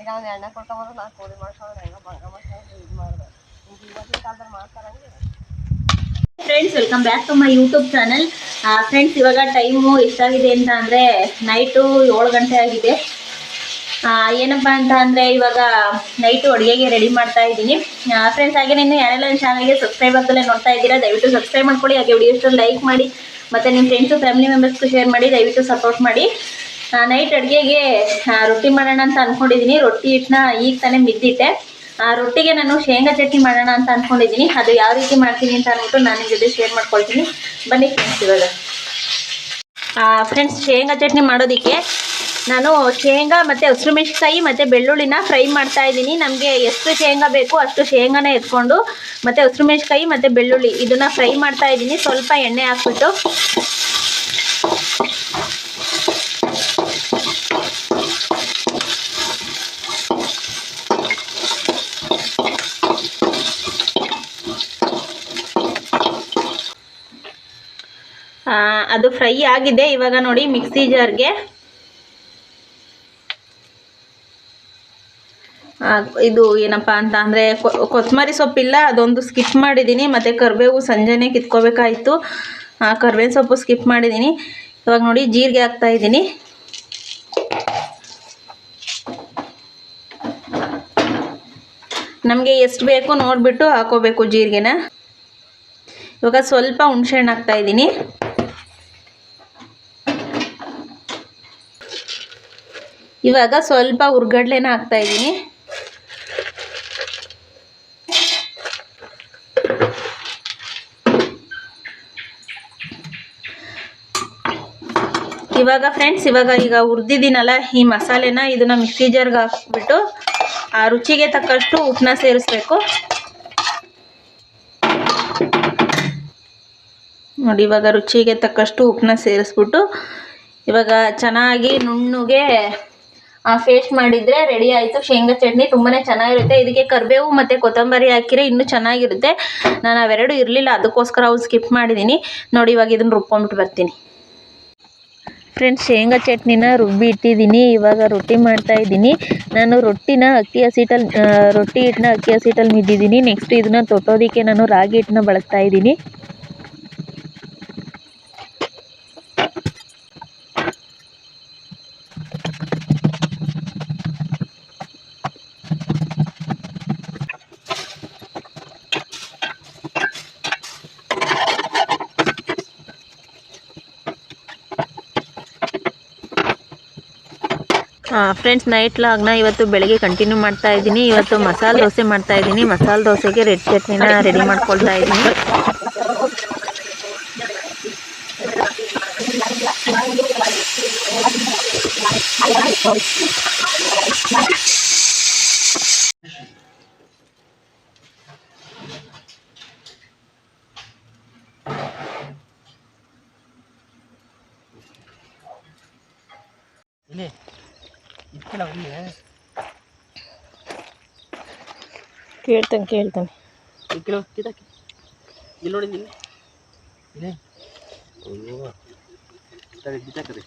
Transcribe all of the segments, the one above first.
ಈಗ ಅವ್ನು ಎಣ್ಣೆ ಕೊಡ್ಕೊಂಬಂದು ನಾ ಕೋಳಿ ಮಾಡ್ಕೊಂಡು ಹೆಂಗ ಬಂಗ ಮಾಡ್ಕೊಂಡು ಇದು ಮಾಡಿದೆ ಈಗ ಇವತ್ತಿನ ಕಾಲದಲ್ಲಿ ಮಾಡ್ತಾರಂಗೆ friends welcome back to my YouTube channel friends ಇವಾಗ ಟೈಮು ಎಷ್ಟಾಗಿದೆ ಅಂತ ಅಂದರೆ ನೈಟು ಏಳು ಗಂಟೆ ಆಗಿದೆ. ಏನಪ್ಪ ಅಂತ ಅಂದರೆ ಇವಾಗ ನೈಟು ಅಡುಗೆಗೆ ರೆಡಿ ಮಾಡ್ತಾ ಇದ್ದೀನಿ. ಫ್ರೆಂಡ್ಸ್ ಹಾಗೆ ನೀನು ಯಾರೆಲ್ಲ ನನ್ನ ಚಾನಲ್ಗೆ ಸಬ್ಸ್ಕ್ರೈಬ್ ಆಗ್ತಲೇ ನೋಡ್ತಾ ಇದ್ದೀರಾ, ದಯವಿಟ್ಟು ಸಬ್ಸ್ಕ್ರೈಬ್ ಮಾಡ್ಕೊಳ್ಳಿ. ಹಾಗೆ ಎಷ್ಟೊಂದು ಲೈಕ್ ಮಾಡಿ, ಮತ್ತು ನಿಮ್ಮ ಫ್ರೆಂಡ್ಸು ಫ್ಯಾಮಿಲಿ ಮೆಂಬರ್ಸ್ಗೂ ಶೇರ್ ಮಾಡಿ, ದಯವಿಟ್ಟು ಸಪೋರ್ಟ್ ಮಾಡಿ. ನೈಟ್ ಅಡುಗೆಗೆ ರೊಟ್ಟಿ ಮಾಡೋಣ ಅಂತ ಅಂದ್ಕೊಂಡಿದ್ದೀನಿ ರೊಟ್ಟಿ ಹಿಟ್ಟನ್ನ ಈಗ ತಾನೇ ಆ, ರೊಟ್ಟಿಗೆ ನಾನು ಶೇಂಗಾ ಚಟ್ನಿ ಮಾಡೋಣ ಅಂತ ಅಂದ್ಕೊಂಡಿದ್ದೀನಿ ಅದು ಯಾವ ರೀತಿ ಮಾಡ್ತೀನಿ ಅಂತ ಅಂದ್ಬಿಟ್ಟು ನಾನು ನಿಮ್ಮ ಜೊತೆ ಶೇರ್ ಮಾಡ್ಕೊಳ್ತೀನಿ. ಬನ್ನಿ ಫ್ರೆಂಡ್ಸ್ ಇವಾಗ. ಫ್ರೆಂಡ್ಸ್ ಶೇಂಗಾ ಚಟ್ನಿ ಮಾಡೋದಕ್ಕೆ ನಾನು ಶೇಂಗಾ ಮತ್ತು ಹಸಿರುಮೆಣ್ಸಿಕಾಯಿ ಮತ್ತು ಬೆಳ್ಳುಳ್ಳಿನ ಫ್ರೈ ಮಾಡ್ತಾ ಇದ್ದೀನಿ. ನಮಗೆ ಎಷ್ಟು ಶೇಂಗಾ ಬೇಕು ಅಷ್ಟು ಶೇಂಗಾನ ಎತ್ಕೊಂಡು ಮತ್ತು ಹಸಿರುಮೆಣ್ಸಿಕಾಯಿ ಮತ್ತು ಬೆಳ್ಳುಳ್ಳಿ ಇದನ್ನು ಫ್ರೈ ಮಾಡ್ತಾ ಇದ್ದೀನಿ. ಸ್ವಲ್ಪ ಎಣ್ಣೆ ಹಾಕ್ಬಿಟ್ಟು. ಅದು ಫ್ರೈ ಆಗಿದೆ. ಇವಾಗ ನೋಡಿ ಮಿಕ್ಸಿ ಜಾರ್ಗೆ. ಇದು ಏನಪ್ಪ ಅಂತ ಅಂದರೆ ಕೊತ್ತಂಬರಿ ಸೊಪ್ಪಿಲ್ಲ, ಅದೊಂದು ಸ್ಕಿಪ್ ಮಾಡಿದ್ದೀನಿ ಮತ್ತು ಕರಿಬೇವು ಸಂಜೆನೆ ಕಿತ್ಕೋಬೇಕಾಯಿತು. ಕರ್ಬೇವಿನ ಸೊಪ್ಪು ಸ್ಕಿಪ್ ಮಾಡಿದ್ದೀನಿ ಇವಾಗ ನೋಡಿ ಜೀರಿಗೆ ಹಾಕ್ತಾ ಇದ್ದೀನಿ ನಮಗೆ ಎಷ್ಟು ಬೇಕು ನೋಡಿಬಿಟ್ಟು ಹಾಕೋಬೇಕು ಜೀರಿಗೆನ. ಇವಾಗ ಸ್ವಲ್ಪ ಹುಣಸೆಹಣ್ಣು ಹಾಕ್ತಾ ಇದ್ದೀನಿ ಇವಾಗ ಸ್ವಲ್ಪ ಹುರ್ಗಡ್ಲೆನ ಹಾಕ್ತಾ ಇದ್ದೀನಿ. ಇವಾಗ ಫ್ರೆಂಡ್ಸ್ ಇವಾಗ ಈಗ ಹುರಿದಿದ್ದೀನಲ್ಲ ಈ ಮಸಾಲೆನ ಇದನ್ನ ಮಿಕ್ಸಿ ಜಾರ್ಗೆ ಹಾಕ್ಬಿಟ್ಟು ಆ ರುಚಿಗೆ ತಕ್ಕಷ್ಟು ಉಪ್ಪನ್ನ ಸೇರಿಸ್ಬೇಕು. ನೋಡಿ, ಇವಾಗ ರುಚಿಗೆ ತಕ್ಕಷ್ಟು ಉಪ್ಪನ್ನ ಸೇರಿಸ್ಬಿಟ್ಟು ಇವಾಗ ಚೆನ್ನಾಗಿ ನುಣ್ಣಗೆ ಪೇಸ್ಟ್ ಮಾಡಿದ್ರೆ ರೆಡಿ ಆಯಿತು. ಶೇಂಗಾ ಚಟ್ನಿ ತುಂಬಾನೇ ಚೆನ್ನಾಗಿರುತ್ತೆ. ಇದಕ್ಕೆ ಕರಿಬೇವು ಮತ್ತು ಕೊತ್ತಂಬರಿ ಹಾಕಿರೆ ಇನ್ನೂ ಚೆನ್ನಾಗಿರುತ್ತೆ. ನಾನು ಅವೆರಡು ಇರಲಿಲ್ಲ, ಅದಕ್ಕೋಸ್ಕರ ಅವು ಸ್ಕಿಪ್ ಮಾಡಿದ್ದೀನಿ ನೋಡಿ, ಇವಾಗ ಇದನ್ನು ರುಬ್ಕೊಂಡ್ಬಿಟ್ಟು ಬರ್ತೀನಿ. ಫ್ರೆಂಡ್ಸ್ ಶೇಂಗಾ ಚಟ್ನಿನ ರುಬ್ಬಿ ಇಟ್ಟಿದ್ದೀನಿ ಇವಾಗ ರೊಟ್ಟಿ ಮಾಡ್ತಾ ಇದ್ದೀನಿ. ನಾನು ರೊಟ್ಟಿನ ಅಕ್ಕಿ ಹಸಿಟಲ್ಲಿ ರೊಟ್ಟಿ ಹಿಟ್ಟನ್ನ ಅಕ್ಕಿ ಹಸಿಟಲ್ಲಿ ಮಿದ್ದಿದ್ದೀನಿ ನೆಕ್ಸ್ಟ್ ಇದನ್ನ ತೊಟ್ಟೋದಕ್ಕೆ ನಾನು ರಾಗಿ ಹಿಟ್ಟನ್ನ ಬಳಸ್ತಾ ಇದ್ದೀನಿ. ಫ್ರೆಂಡ್ಸ್ ನೈಟ್ ಲಾಗ್ನ ಇವತ್ತು ಬೆಳಗ್ಗೆ ಕಂಟಿನ್ಯೂ ಮಾಡ್ತಾ ಇದ್ದೀನಿ. ಇವತ್ತು ಮಸಾಲೆ ದೋಸೆ ಮಾಡ್ತಾ ಇದ್ದೀನಿ. ಮಸಾಲೆ ದೋಸೆಗೆ ರೆಡ್ ಚಟ್ನಿನ ರೆಡಿ ಮಾಡ್ಕೊಳ್ತಾ ಇದ್ದೀನಿ. ಕೇಳ್ತಾನೆ ಕೇಳ್ತಾನೆ ಇಕ್ಕಿಲ್ಲ ಕಿತಾಕಿ ಇಲ್ಲಿ ನೋಡಿ ಇಲ್ಲಿ ಇಲ್ಲಿ ಅಯ್ಯೋ ಸರಿ ಬಿತ್ತಾಕರಿ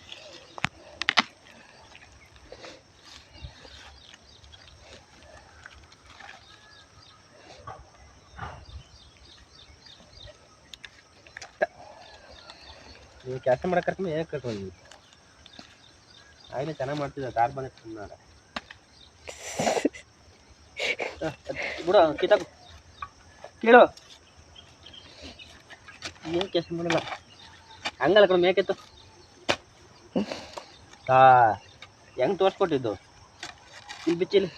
ನೀವು ಕೆಲಸ ಮಾಡಕ್ಕೆ ಕರ್ಕೊಂಡು ಏನಕ್ಕೆ ಕರ್ಕೊಂಡು ಆಗಲೇ ಚೆನ್ನಾಗಿ ಮಾಡ್ತಿದ್ದ ದಾರ್ ಬಂದ ಬಿಡು ಕಿತಾಕು ಕೇಳು. ಏನು ಕೆಲಸ ಮಾಡಲ್ಲ. ಹಂಗಲ್ಲ ಕಣ ಮೇಕೆತ್ತು ಆ, ಹೆಂಗೆ ತೋರಿಸ್ಕೊಟ್ಟಿದ್ದು? ಇಲ್ಲಿ ಬಿಚ್ಚಿಲ್ಲಿ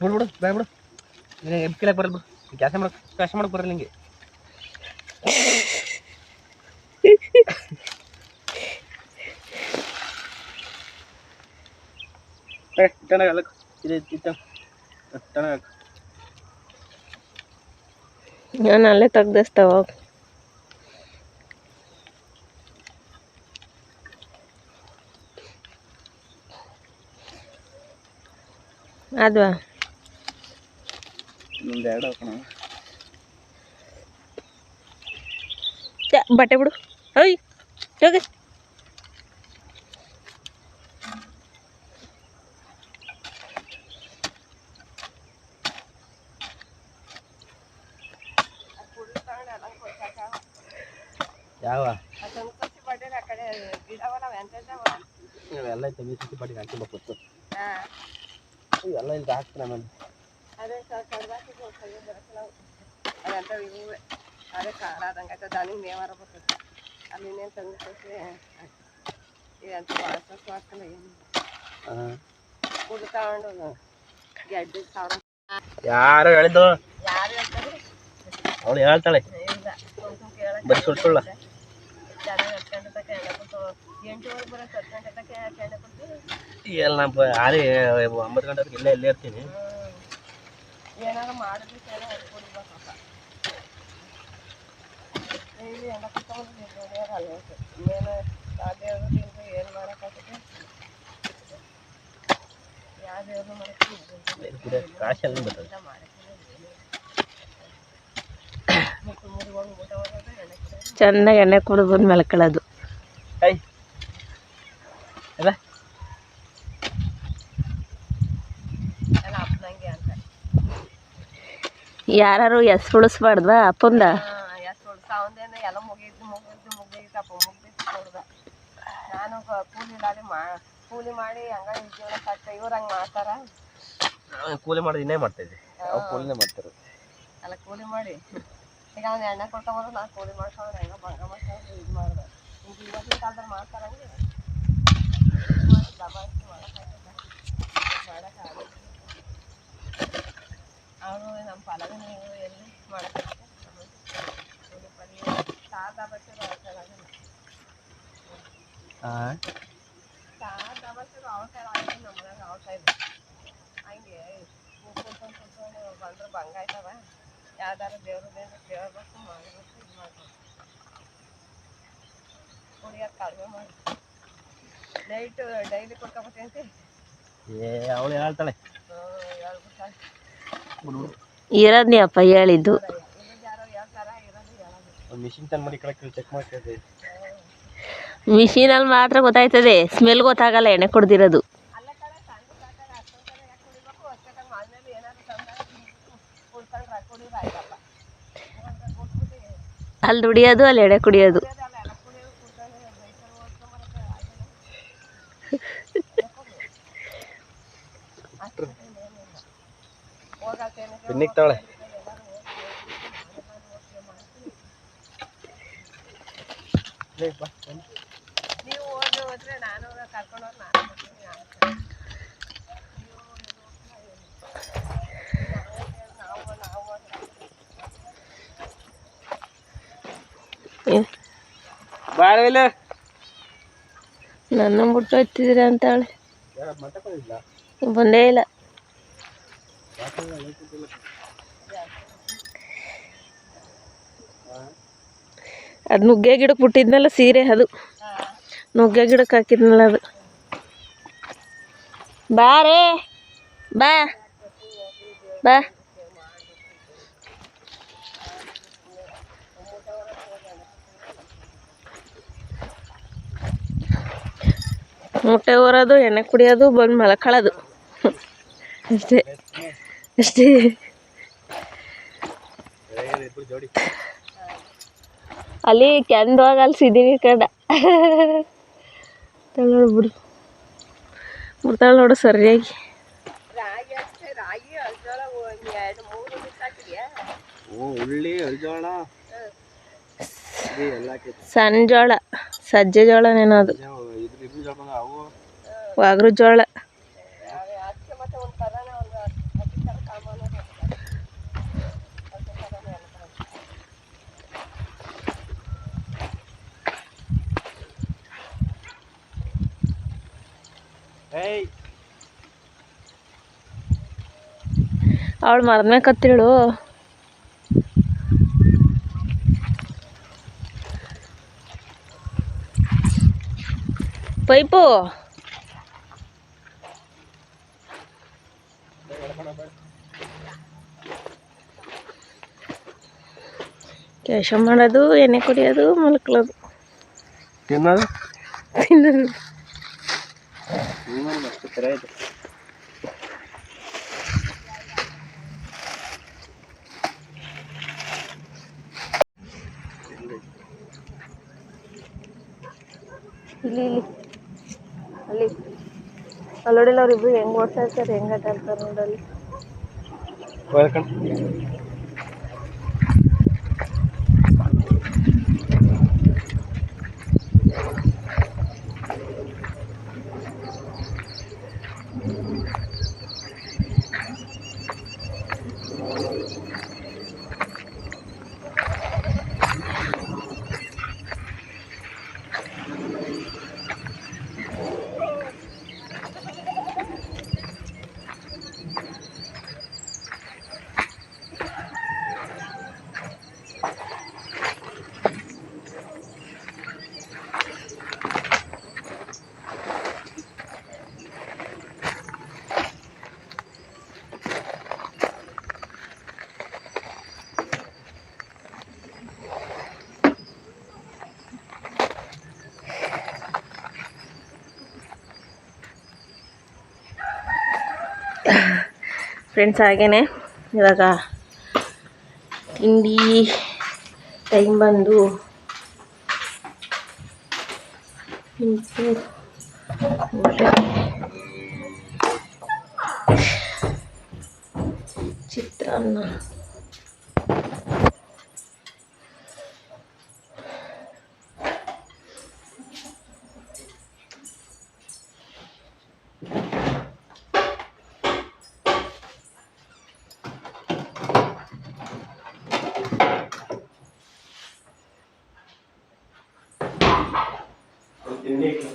ಬಿಡು ಬಿಡು. ಬಾಯ್ ಬಿಡು ಬಿಡು. ಕೆಲಸ ಮಾಡಕ್ ಕೆಲಸ ಮಾಡಕ್ಕೆ ಬರಲ್ಲ ನಿಂಗೆ ಚೆನ್ನಾಗಲ್ಲ ಇದು ಇತ್ತ ಚೆನ್ನಾಗ ನಾನು ಅಲ್ಲೇ ತೆಗ್ದಿಸ್ತಾವ ಅದ್ವಾ ಇನ್ನೊಂದು ಎರಡು ಹಾಕೋಣ ಬಟ್ಟೆ ಬಿಡು ಅಯ್ಯ ಹೋಗಿ ಯಾವ ಅದೊಂದು ಸಸಿ ಬಡ್ಡಿನ ಆ ಕಡೆ ಗಿಡವಲ್ಲ ಎಂತೆಂಥವ ಇವೆಲ್ಲ ಐತೆ ಬೀಸಿ ಪಾಟಿಗೆ ಹಾಕಿಬೇಕು ಹಾ ಇವೆಲ್ಲ ಇಲ್ಲಿ ಹಾಕ್ತೀನಿ ನಾನು ಅದೇ ಆದಂಗೆ ಆಯ್ತದ ದನಿಗೆ ಮೇವಾರ ಬರ್ತೈತೆ ಅಲ್ಲಿ ಇನ್ನೇನು ತಂದು ಕೊಟ್ಟರೆ ಇದಂತ ಭಾಳ ಸೊಸು ಏನು ಹಾಂ ತಗೊಂಡು ಗೆಡ್ಡೆ ಸಾವಿರ ಯಾರು ಹೇಳಿದ್ದು? ಯಾರು ಹೇಳ್ತಾರೆ ಅವಳು ಹೇಳ್ತಾಳೆ. ಇಲ್ಲ ಬರೀ ಸುಳ್ಳು ಸುಳ್ಳ. ಎಲ್ಲ ನಾನು ಆರಿ ಒಂಬತ್ತು ಗಂಟೆ ಇಲ್ಲೇ ಇಲ್ಲೇ ಇರ್ತೀನಿ. ಏನಾರು ಮಾಡಿದ್ರೆ ಚೆನ್ನಾಗಿ ಹೊಡ್ಕೊಡ್ಬೇಕಪ್ಪ ಡೈಲಿ ಎಲ್ಲ ಕುತ್ಕೊಂಡು ದುಡಿಯೋರು ಅಲ್ಲೇ ಏನು ಸಾಧ್ಯ ಆಗೋದ್ರಿಂದ ಏನು ಮಾಡೋಕ್ಕಾಗುತ್ತೆ? ಯಾವ್ದು ದೇವ್ರು ಮಾಡ್ತೀವಿ ಕುಡಿಯೋಕೆ ಕಾಸೆಲ್ಲ ಬರ್ತದೆ. ಚೆನ್ನಾಗಿ ಎಣ್ಣೆ ಕುಡಿದು ಬಂದು ಮಲ್ಕೊಳ್ಳೋದು ಐ ಅಲ್ಲ ಎಲ್ಲ ಅಪ್ಪನಂಗೆ ಅಂತ ಯಾರು ಎಸ್ ಉಳಿಸ್ಬಾರ್ದ ಅಪ್ಪಂದ? ಎಲ್ಲ ಮುಗಿದಪ್ಪ ಕೊಡ್ದ. ನಾನು ಕೂಲಿ ಮಾ ಕೂಲಿ ಮಾಡಿ ಹಂಗ ಜೀವನ ಕಷ್ಟ ಇವ್ರು ಹಂಗೆ ಮಾಡ್ತಾರ? ಕೂಲಿ ಮಾಡಿ ಇನ್ನೇ ಮಾಡ್ತಾ ಇದ್ದೆ ಅವ್ರು ಕೂಲಿನೇ ಮಾಡ್ತಾರೆ ಅಲ್ಲ ಕೂಲಿ ಮಾಡಿ. ಈಗ ಅವ್ನು ಎಣ್ಣೆ ಕೊಡ್ಕೊಂಬಂದ್ರೆ ನಾನು ಕೂಲಿ ಮಾಡ್ಕೊಂಡ್ರೆ ಹೆಂಗ ಭಂಗ ಮಾಡ್ಕೊಂಡು ಇದು ಮಾಡಿದೆ. ಈಗ ಇವತ್ತಿನ ಕಾಲದಲ್ಲಿ ಮಾಡ್ತಾರಂಗೆ. ದಬಾಯಿಸಿ ಮಾಡೋಕ್ಕಾಗಲ್ಲ ಮಾಡೋಕ್ಕಾಗಲ್ಲ ಅವರು ನಮ್ಮ ಫಲದ ನೀವು ಎಲ್ಲಿ ಮಾಡೋಕ್ಕಾಗುತ್ತೆ ಕೂಲಿ ಪಡಿ ಸಾದ ಬಟ್ಟೆ ಬರೋಕ್ಕಾಗಲ್ಲ ಹಾಂ ಸಾದ ಬಟ್ಟೆ ಅವಕಾಶ ಆಗಿದೆ ನಮ್ಮದಾಗ ಅವಕಾಶ ಇದೆ ಹಂಗೆ ಕುತ್ಕೊಂಡು ಕುತ್ಕೊಂಡು ಬಂದ್ರೆ ಭಂಗ ಆಯ್ತವ ಯಾವ್ದಾರು ದೇವ್ರ ದೇವ್ರ ಕೇಳಬೇಕು ಮಾಡಬೇಕು ಇದು ಮಾಡಬೇಕು ಕಡಿಮೆ ಮಾಡಿ. ನೈಟು ಡೈಲಿ ಕೊಡ್ಕೊಬತ್ತಂತೆ ಏ ಅವಳು ಹೇಳ್ತಾಳೆ. ಇರೋದ್ನಿ ಅಪ್ಪ ಹೇಳಿದ್ದು. ಮಿಷಿನ್ ತಂದು ಮಾಡಿ ಕಳಕ್ಕೆ ಚೆಕ್ ಮಿಷಿನಲ್ಲಿ ಮಾತ್ರ ಗೊತ್ತಾಯ್ತದೆ ಸ್ಮೆಲ್ ಗೊತ್ತಾಗಲ್ಲ ಎಣ್ಣೆ ಕುಡ್ದಿರೋದು. ಅಲ್ಲಿ ದುಡಿಯೋದು ಅಲ್ಲಿ ಎಡೆ ಕುಡಿಯೋದು. ನೀವು ಹೋದ್ರೆ ನಾನು ಕರ್ಕೊಂಡು ಹೋಗಿ ನಾನು ಬರ್ತೀನಿ ಅಂತ. ನಾವು ನಾವು ಬಾರವಿಲ್ಲ ನನ್ನ ಬಿಟ್ಟು ಹೋಗ್ತಿದ್ದೀರ ಅಂತಾಳೆ. ಬಂದೇ ಇಲ್ಲ. ಅದು ನುಗ್ಗೆ ಗಿಡಕ್ಕೆ ಬಿಟ್ಟಿದ್ನಲ್ಲ ಸೀರೆ ಅದು. ನುಗ್ಗೆ ಗಿಡಕ್ಕೆ ಹಾಕಿದ್ನಲ್ಲ ಅದು. ಬಾ ರೇ. ಬಾ. ಬಾ. ಮೊಟ್ಟೆ ಹೊರೋದು ಎಣ್ಣೆ ಕುಡಿಯೋದು ಬಂದು ಮಲ್ಕೊಳ್ಳೋದು ಅಷ್ಟೇ. ಅಷ್ಟೇ. ಅಲ್ಲಿ ಕೆಂದವಾಗ ಅಲ್ಲಿ ಸಿದ್ದೀವಿ ಕಂಡ ಬಿಡು. ಬಿಡ್ತಾಳೆ ನೋಡು ಸರಿಯಾಗಿ. ಸಣ್ಣ ಜೋಳ ಸಜ್ಜೆ ಜೋಳನೇನೋ ಅದು. ಜೋಳ ಅವಳು ವಾಗ್ರು ಜೋಳ. ಅದಕ್ಕೆ ಮತ್ತೆ ಒಂದು ಥರನ ಪೈಪು. ಕೆಲಸ ಮಾಡೋದು ಎಣ್ಣೆ ಕುಡಿಯೋದು ಮಲ್ಕೊಳ್ಳೋದು. ತಿನ್ನೋದು? ತಿನ್ನೋದು. ಇಲ್ಲಿ ಇಲ್ಲಿ ಅಲ್ಲಿ ಅಲ್ಲೋಡಿಲ್ಲ ಅವ್ರಿಬ್ರು ಹೆಂಗ್ ಓಡ್ತಾ ಇರ್ತಾರೆ ಹೆಂಗ್ ಆಟ ಆಡ್ತಾರೆ ನೋಡಲ್ಲಿ. ಹೋಗ್ಕೊಂಡು ಫ್ರೆಂಡ್ಸ್ ಹಾಗೇನೆ ಇವಾಗ ತಿಂಡಿ ಟೈಮ್ ಬಂದು ಎಂಟು ಊಟ. ಚಿತ್ರಾನ್ನ ಹ್ಞೂ